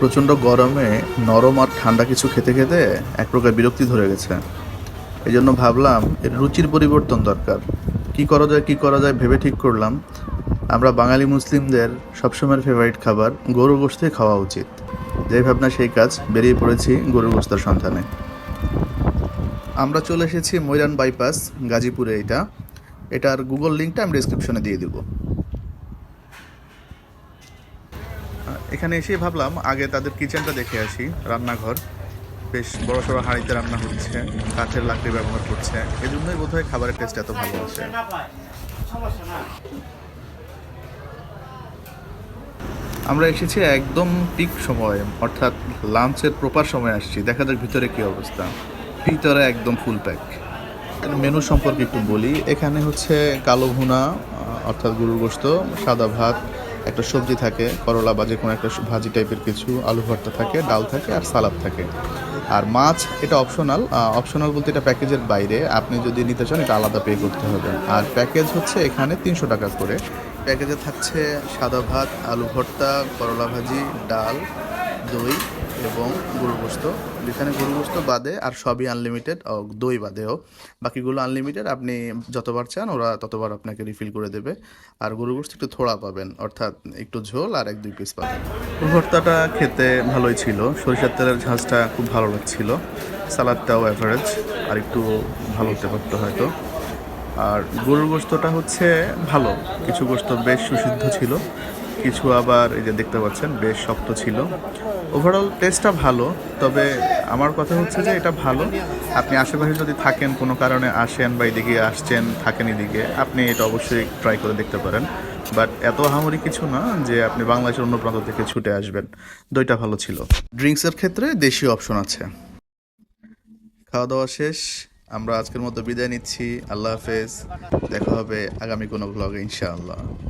প্রচণ্ড গরমে নরম আর ঠান্ডা কিছু খেতে খেতে এক প্রকার বিরক্তি ধরে গেছে। এই জন্য ভাবলাম, এর রুচির পরিবর্তন দরকার। কি করা যায়, কি করা যায় ভেবে ঠিক করলাম। আমরা বাঙালি মুসলিমদের সবসময়ের ফেভারিট খাবার গরু গোশতই খাওয়া উচিত। যে ভাবনা সেই কাজ বেরিয়ে পড়েছি গরু গোস্তার সন্ধানে। আমরা চলে এসেছি ময়রান বাইপাস, গাজীপুরে এটা। এটার গুগল লিঙ্কটা আমি ডিসক্রিপশনে দিয়ে দিব। এখানে এসে ভাবলাম, আগে তাদের কিচেনটা দেখে আসি, রান্নাঘর। বেশ বড় সড়ো হাঁড়িতে রান্না হচ্ছে, কাঠের লাকড়ি ব্যবহার করছে। এই জন্যই বোধহয় খাবারের টেস্ট এত ভালো আছে আমরা এসেছি একদম পিক সময়, অর্থাৎ লাঞ্চের প্রপার সময় আসছি। দেখা যাক ভিতরে কি অবস্থা। ভিতরে একদম ফুল প্যাক মেনু সম্পর্কে একটু বলি। এখানে হচ্ছে কালো ভুনা, অর্থাৎ গরুর গোস্ত সাদা ভাত একটা সবজি থাকে, করলা বা যে কোনো একটা ভাজি টাইপের কিছু, আলু ভর্তা থাকে, ডাল থাকে আর সালাদ থাকে। আর মাছ, এটা অপশনাল অপশনাল বলতে এটা প্যাকেজের বাইরে। আপনি যদি নিতে চান, এটা আলাদা পে করতে হবে। আর প্যাকেজ হচ্ছে এখানে তিনশো টাকা করে। প্যাকেজে থাকছে সাদা ভাত, আলু ভর্তা, করলা ভাজি, ডাল দই এবং গরু গোস্ত যেখানে গরুগোস্ত বাদে আর সবই আনলিমিটেড দই বাদেও। বাকিগুলো আনলিমিটেড আপনি যতবার চান ওরা ততবার আপনাকে রিফিল করে দেবে। আর গরু গোস্ত একটু থোড়া পাবেন, অর্থাৎ একটু ঝোল আর এক দুই পিস পাবেন। ভর্তাটা খেতে ভালোই ছিল, সরিষার তেলের ঝাঁজটা খুব ভালো লাগছিল, সালাদটাও অ্যাভারেজ আর একটু ভালো হতে পারতো হয়তো। আর গরুর গোস্তটা হচ্ছে ভালো, কিছু গোস্ত বেশ সুসিদ্ধ ছিল, কিছু আবার এই যে দেখতে পাচ্ছেন, বেশ শক্ত ছিল। ওভারঅল টেস্টটা ভালো, তবে আমার কথা হচ্ছে যে এটা ভালো। আপনি আশেপাশে যদি থাকেন, কোনো কারণে আসেন বা এদিকে আসছেন, থাকেন এদিকে, আপনি এটা অবশ্যই ট্রাই করে দেখতে পারেন। বাট এত হামরি কিছু না যে আপনি বাংলাদেশের অন্য প্রান্ত থেকে ছুটে আসবেন। দইটা ভালো ছিল। ড্রিঙ্কসের ক্ষেত্রে দেশীয় অপশন আছে। খাওয়া দাওয়া শেষ। আমরা আজকের মতো বিদায় নিচ্ছি। আল্লাহ হাফেজ। দেখা হবে আগামী কোনো ব্লগে ইনশাআল্লাহ।